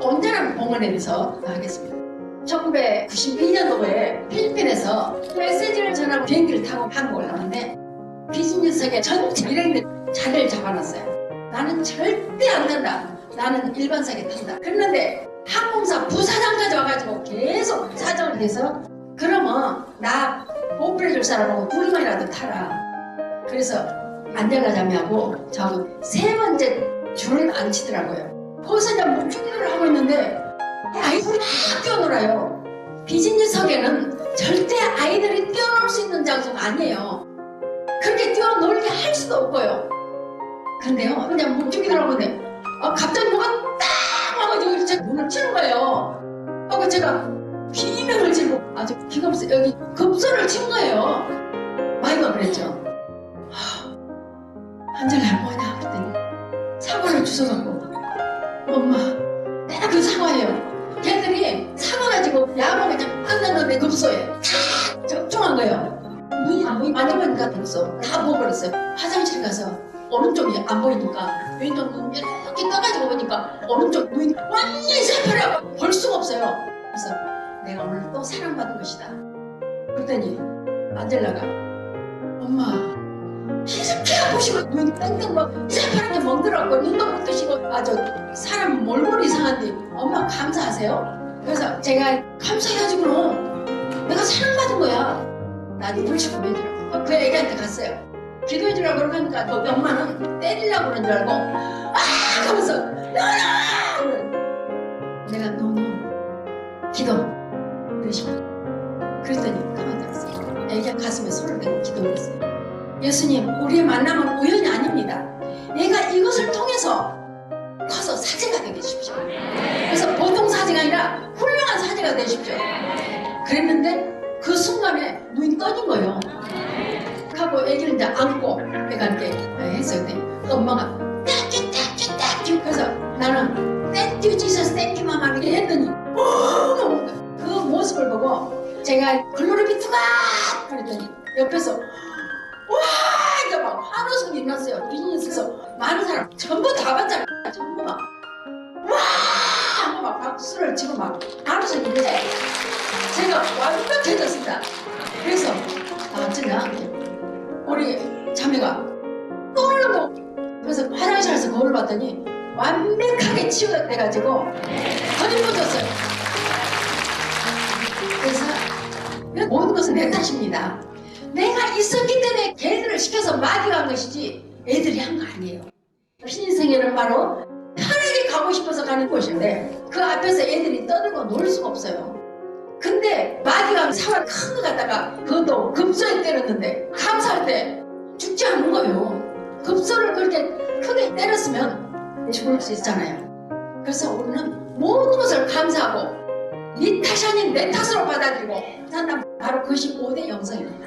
온전한 봉헌에 대해서 하겠습니다. 1991년도에 필리핀에서 메시지를 전하고 비행기를 타고 한국을 가는데 비즈니스계 전체 일행들 자리를 잡아놨어요. 나는 절대 안 된다. 나는 일반석에 탄다. 그랬는데 항공사 부사장까지 와가지고 계속 사정을 해서 그러면 나 보풀해줄 사람하고 둘만이라도 타라. 그래서 안젤라 자매하고 저하고 세 번째 줄을 안 치더라고요. 거기서 이제 목줄기를 하고 있는데 아이들이 막 뛰어놀아요. 비즈니스석에는 절대 아이들이 뛰어놀 수 있는 장소가 아니에요. 그렇게 뛰어놀게 할 수도 없고요. 근데요, 그냥 하고 있는데 아, 갑자기 뭐가 딱 와가지고 제 눈을 치는 거예요. 하고 제가 비명을 지르고 아주 기가 없어 여기 급소를 친 거예요. 마이가 그랬죠. 한절날 뭐냐 그랬더니 사과를 주워갖고 엄마 내가 그 사과예요. 걔들이 사과 가지고 야구가 그냥 끝났는데 급소에 다 적중한 거예요. 눈이 안 보이 많이 보니까 없어 다 부어버렸어요. 화장실 가서 오른쪽이 안 보이니까 왼쪽 눈 이렇게 떠가지고 보니까 오른쪽 눈이 완전히 새파랗고 볼 수가 없어요. 그래서 내가 오늘 또 사랑받은 것이다. 그랬더니 안젤라가 엄마 피가 부시고 눈이 땡땡 막 새파랗게 멍들었고 눈도 아주 사람 몰골 이상한데 엄마 감사하세요? 그래서 제가 감사해야지 그럼 내가 사랑받은 거야. 나 눈을 치고 해주라고. 그 애기한테 갔어요. 기도해 주라고 그러니까 그 엄마는 때리려고 그러는 줄 알고 아 하면서 너너 내가 너너 기도 그러시고 그랬더니 가만히 들었어요. 애기가 가슴에 손을 대고 기도를 했어요. 예수님, 우리의 만남은 우연이 아닙니다. 얘가 이것을 통해서 사제가 되게 해주십시오. 그래서 보통 사제가 아니라 훌륭한 사제가 되십시오. 그랬는데 그 순간에 눈이 떠진 거예요. 하고 애기를 이제 안고 내가 이렇게 했어요. 근데 엄마가 땡큐 땡큐 땡큐 그래서 나는 땡큐 지서스 땡큐 마마 이렇게 했더니 어, 그 모습을 보고 제가 글로리 비투가 그랬더니 옆에서 와 이게 막 환호성이 일어났어요 비즈니스에서 많은 사람 전부 다 봤잖아요 전부 막 박수를 치고 막 환호성이 일어나요 제가 완벽해졌습니다. 그래서 아 어쩌냐 우리 자매가 또르고 그래서 화장실에서 거울 봤더니 완벽하게 치유돼가지고 거짓말졌어요. 그래서 모든 것은 내 탓입니다. 내가 있었기 때문에 걔들을 시켜서 마귀가 한 것이지 애들이 한 거 아니에요. 신인생애는 바로 편하게 가고 싶어서 가는 곳인데 그 앞에서 애들이 떠들고 놀 수가 없어요. 근데 마귀가 사활 큰거 갖다가 그것도 급소에 때렸는데 감사할 때 죽지 않는 거예요. 급소를 그렇게 크게 때렸으면 죽을 수 있잖아요. 그래서 우리는 모든 것을 감사하고 네 탓이 아닌 내 탓으로 받아들이고 산다 바로 그것이 5대 영성입니다.